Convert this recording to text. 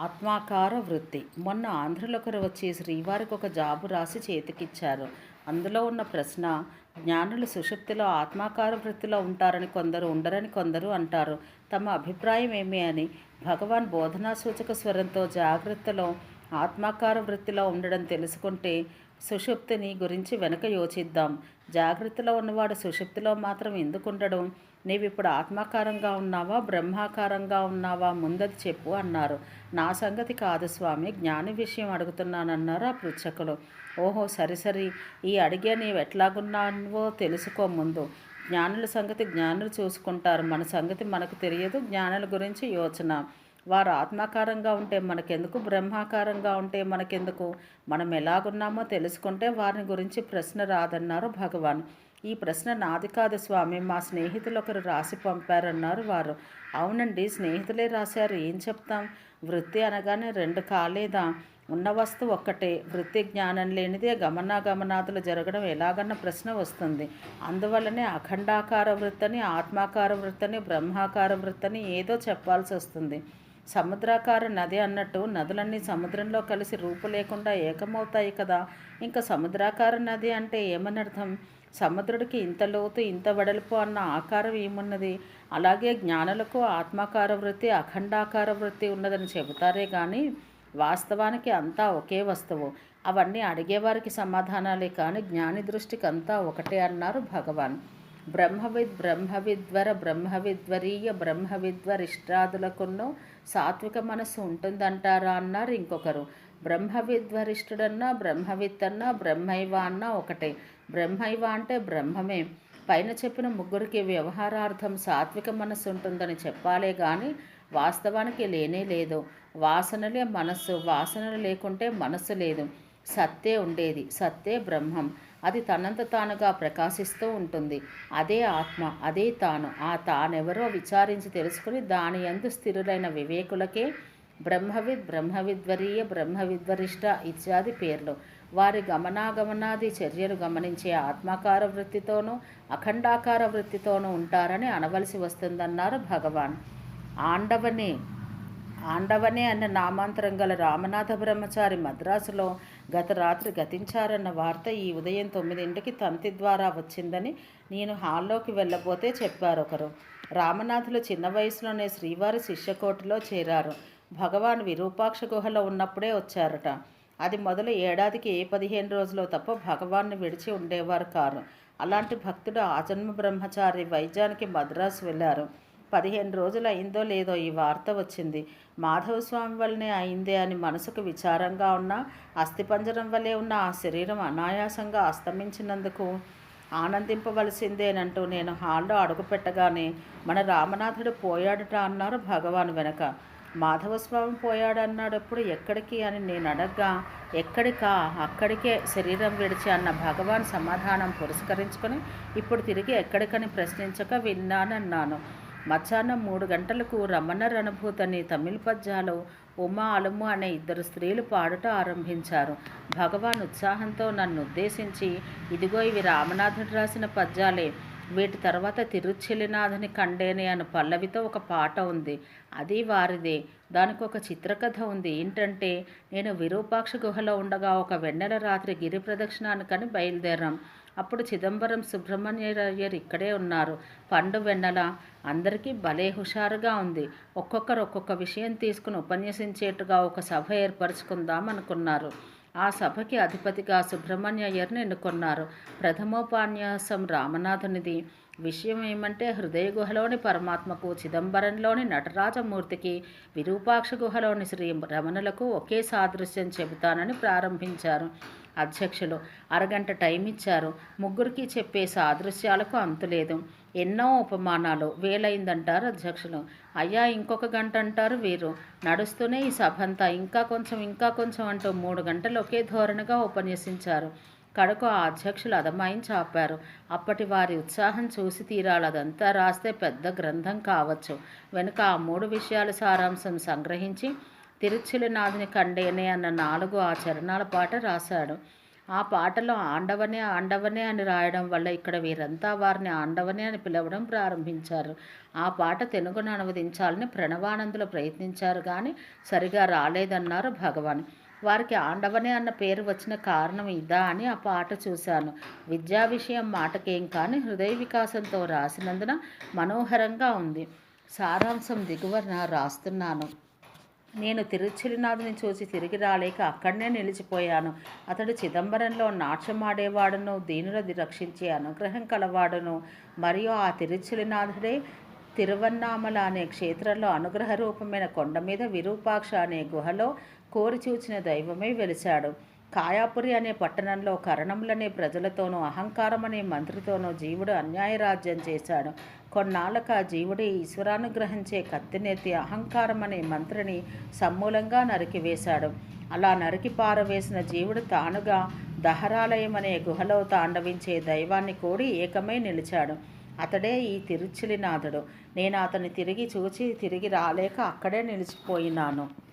ఆత్మాకార వృత్తి. మొన్న ఆంధ్రలో ఒకరు వచ్చి శ్రీవారికి ఒక జాబు రాసి చేతికిచ్చారు. అందులో ఉన్న ప్రశ్న జ్ఞానులు సుషుప్తిలో ఆత్మాకార వృత్తిలో ఉంటారని కొందరు ఉండరని కొందరు అంటారు. తమ అభిప్రాయం ఏమి అని భగవాన్ బోధనా సూచక స్వరంతో జాగ్రత్తలో ఆత్మాకార వృత్తిలో ఉండడం తెలుసుకుంటే సుషుప్తిని గురించి వెనక యోచిద్దాం. జాగ్రత్తలో ఉన్నవాడు సుషుప్తిలో మాత్రం ఎందుకు ఉండడం నీవిప్పుడు ఆత్మాకారంగా ఉన్నావా? బ్రహ్మాకారంగా ఉన్నావా? ముందది చెప్పు అన్నారు. నా సంగతి కాదు స్వామి జ్ఞాని విషయం అడుగుతున్నానన్నారు ఆ పృచ్చకులు ఓహో సరి సరి. ఈ అడిగే నీవు ఎట్లాగున్నావో తెలుసుకో ముందు. జ్ఞానుల సంగతి జ్ఞానులు చూసుకుంటారు. మన సంగతి మనకు తెలియదు. జ్ఞానుల గురించి యోచన. వారు ఆత్మాకారంగా ఉంటే మనకెందుకు? బ్రహ్మాకారంగా ఉంటే మనకెందుకు? మనం ఎలాగున్నామో తెలుసుకుంటే వారిని గురించి ప్రశ్న రాదన్నారు భగవాన్. ఈ ప్రశ్న నాది కాదు స్వామి. మా స్నేహితులు ఒకరు రాసి పంపారన్నారు వారు. అవునండి స్నేహితులే రాశారు. ఏం చెప్తాం? వృత్తి అనగానే రెండు కాలేదా? ఉన్న వస్తువు ఒక్కటే. వృత్తి జ్ఞానం లేనిదే గమనాగమనాదులు జరగడం ఎలాగన్న ప్రశ్న వస్తుంది. అందువల్లనే అఖండాకార వృత్తని ఆత్మాకార వృత్తని బ్రహ్మాకార వృత్తని ఏదో చెప్పాల్సి వస్తుంది సముద్రాకార నది అన్నట్టు నదులన్నీ సముద్రంలో కలిసి రూపు లేకుండా ఏకమవుతాయి కదా. ఇంకా సముద్రాకార నది అంటే ఏమని అర్థం సముద్రుడికి ఇంత లోతు ఇంత వెడల్పు అన్న ఆకారం ఏమున్నది? అలాగే జ్ఞానులకు ఆత్మాకార వృత్తి అఖండాకార వృత్తి ఉన్నదని చెబుతారే కానీ వాస్తవానికి అంతా ఒకే వస్తువు. అవన్నీ అడిగేవారికి సమాధానాలే కానీ జ్ఞాని దృష్టికి అంతా ఒకటే అన్నారు భగవాన్. బ్రహ్మవిద్ బ్రహ్మవిద్వర బ్రహ్మవిద్వరీయ బ్రహ్మవిద్వరిష్టాదులకును సాత్విక మనసు ఉంటుందంటారా అన్నారు ఇంకొకరు. బ్రహ్మవిద్వరిష్ఠుడన్నా బ్రహ్మవిత్తన్నా బ్రహ్మైవ అన్నా ఒకటే. బ్రహ్మైవ అంటే బ్రహ్మమే. పైన చెప్పిన ముగ్గురికి వ్యవహారార్థం సాత్విక మనస్సు ఉంటుందని చెప్పాలే కానీ వాస్తవానికి లేనే లేదు. వాసనలే మనస్సు. వాసనలు లేకుంటే మనస్సు లేదు. సత్తే ఉండేది. సత్తే బ్రహ్మం. అది తనంత తానుగా ప్రకాశిస్తూ ఉంటుంది. అదే ఆత్మ అదే తాను. ఆ తానెవరో విచారించి తెలుసుకుని దాని యందు స్థిరులైన వివేకులకే బ్రహ్మవిద్ బ్రహ్మవిద్వరీయ బ్రహ్మవిద్వరిష్ట ఇత్యాది పేర్లు. వారి గమనాగమనాది చర్యలు గమనించే ఆత్మాకార వృత్తితోనూ అఖండాకార వృత్తితోనూ ఉంటారని అనవలసి వస్తుందన్నారు భగవాన్. ఆండవనే ఆండవనే అన్న నామాంతరం గల రామనాథ బ్రహ్మచారి మద్రాసులో గత రాత్రి గతించారన్న వార్త ఈ ఉదయం తొమ్మిదింటికి తంతి ద్వారా వచ్చిందని నేను హాల్లోకి వెళ్ళబోతే చెప్పారు ఒకరు. రామనాథులు చిన్న వయసులోనే శ్రీవారి శిష్యకోటిలో చేరారు. భగవాన్ విరూపాక్ష గుహలో ఉన్నప్పుడే వచ్చారట. అది మొదలు ఏడాదికి ఏ పదిహేను రోజులో తప్ప భగవాన్ని విడిచి ఉండేవారు కారు. అలాంటి భక్తుడు ఆజన్మ బ్రహ్మచారి వైద్యానికి మద్రాసు వెళ్ళారు. పదిహేను రోజులు అయిందో లేదో ఈ వార్త వచ్చింది. మాధవస్వామి వల్లనే అయిందే అని మనసుకు విచారంగా ఉన్న అస్థిపంజరం వల్లే ఉన్న ఆ శరీరం అనాయాసంగా అస్తమించినందుకు ఆనందింపవలసిందేనంటూ నేను హాల్లో అడుగుపెట్టగానే మన రామనాథుడు పోయాడుట అన్నారు భగవాన్ వెనక. మాధవస్వామి పోయాడన్నాడప్పుడు ఎక్కడికి అని నేను అడగ్గా ఎక్కడికా అక్కడికే శరీరం విడిచి అన్న భగవాన్ సమాధానం పురస్కరించుకొని ఇప్పుడు తిరిగి ఎక్కడికని ప్రశ్నించక విన్నానన్నాను. మధ్యాహ్నం మూడు గంటలకు రమణ రణభూతని తమిళ పద్యాలు ఉమా అలుము అనే ఇద్దరు స్త్రీలు పాడుట ఆరంభించారు. భగవాన్ ఉత్సాహంతో నన్ను ఉద్దేశించి ఇదిగో ఇవి రామనాథుడు రాసిన పద్యాలే. వీటి తర్వాత తిరుచెలినాథని కండేనే అను పల్లవితో ఒక పాట ఉంది. అది వారిదే. దానికి ఒక చిత్రకథ ఉంది. ఏంటంటే నేను విరూపాక్ష గుహలో ఉండగా ఒక వెన్నెల రాత్రి గిరి ప్రదక్షిణానికని బయలుదేరాం. అప్పుడు చిదంబరం సుబ్రహ్మణ్యయ్యర్ ఇక్కడే ఉన్నారు. పండు వెన్నెల అందరికీ భలే హుషారుగా ఉంది. ఒక్కొక్కరు ఒక్కొక్క విషయం తీసుకుని ఉపన్యసించేట్టుగా ఒక సభ ఏర్పరచుకుందాం అనుకున్నారు. ఆ సభకి అధిపతిగా సుబ్రహ్మణ్యయ్యర్ని ఎన్నుకున్నారు ప్రథమోపన్యాసం రామనాథునిది. విషయం ఏమంటే హృదయ గుహలోని పరమాత్మకు చిదంబరంలోని నటరాజమూర్తికి విరూపాక్ష గుహలోని శ్రీ రమణులకు ఒకే సాదృశ్యం చెబుతానని ప్రారంభించారు. అధ్యక్షులు. అరగంట టైం ఇచ్చారు. ముగ్గురికి చెప్పే సాదృశ్యాలకు అంతులేదు ఎన్నో ఉపమానాలు. వేలైందంటారు అధ్యక్షులు. అయ్యా ఇంకొక గంట అంటారు వీరు. నడుస్తూనే ఈ సభంతా. ఇంకా కొంచెం ఇంకా కొంచెం అంటూ మూడు గంటలు ఒకే ధోరణిగా ఉపన్యసించారు. కడకు ఆ అధ్యక్షులు అదమాయించి ఆపారు అప్పటి వారి ఉత్సాహం చూసి తీరాలదంతా రాస్తే పెద్ద గ్రంథం కావచ్చు. వెనుక ఆ మూడు విషయాల సారాంశం సంగ్రహించి తిరుచులనాథుని కండేనే అన్న నాలుగు ఆ చరణాల పాట రాశాడు. ఆ పాటలో ఆండవనే ఆండవనే అని రాయడం వల్ల ఇక్కడ వీరంతా వారిని ఆండవనే అని పిలవడం ప్రారంభించారు. ఆ పాట తెలుగును అనువదించాలని ప్రణవానందులు ప్రయత్నించారు కానీ సరిగా రాలేదన్నారు భగవాన్. వారికి ఆండవనే అన్న పేరు వచ్చిన కారణం ఇదా అని ఆ పాట చూశాను. విద్యా విషయం మాటకేం కానీ హృదయ వికాసంతో రాసినందున మనోహరంగా ఉంది. సారాంశం దిగువన రాస్తున్నాను. నేను తిరుచిలినాథుని చూసి తిరిగి రాలేక అక్కడనే నిలిచిపోయాను. అతడు చిదంబరంలో నాట్యమాడేవాడును దీనులది రక్షించే అనుగ్రహం కలవాడును. మరియు ఆ తిరుచిలినాథుడే తిరువన్నామల అనే క్షేత్రంలో అనుగ్రహ రూపమైన కొండ మీద విరూపాక్ష అనే గుహలో కోరి చూచిన దైవమే వెలిశాడు. కాయాపురి అనే పట్టణంలో కరణములనే ప్రజలతోనూ అహంకారం అనే మంత్రితోనూ జీవుడు అన్యాయరాజ్యం చేశాడు. కొన్నాళ్ళక జీవుడి ఈశ్వరానుగ్రహించే కత్తినెత్తి అహంకారం అనే మంత్రిని సమూలంగా నరికివేశాడు. అలా నరికి పారవేసిన జీవుడు తానుగా దహరాలయం అనే గుహలో తాండవించే దైవాన్ని కూడి ఏకమై నిలిచాడు. అతడే ఈ తిరుచిలినాథుడు నేను అతని తిరిగి చూచి తిరిగి రాలేక అక్కడే నిలిచిపోయినాను.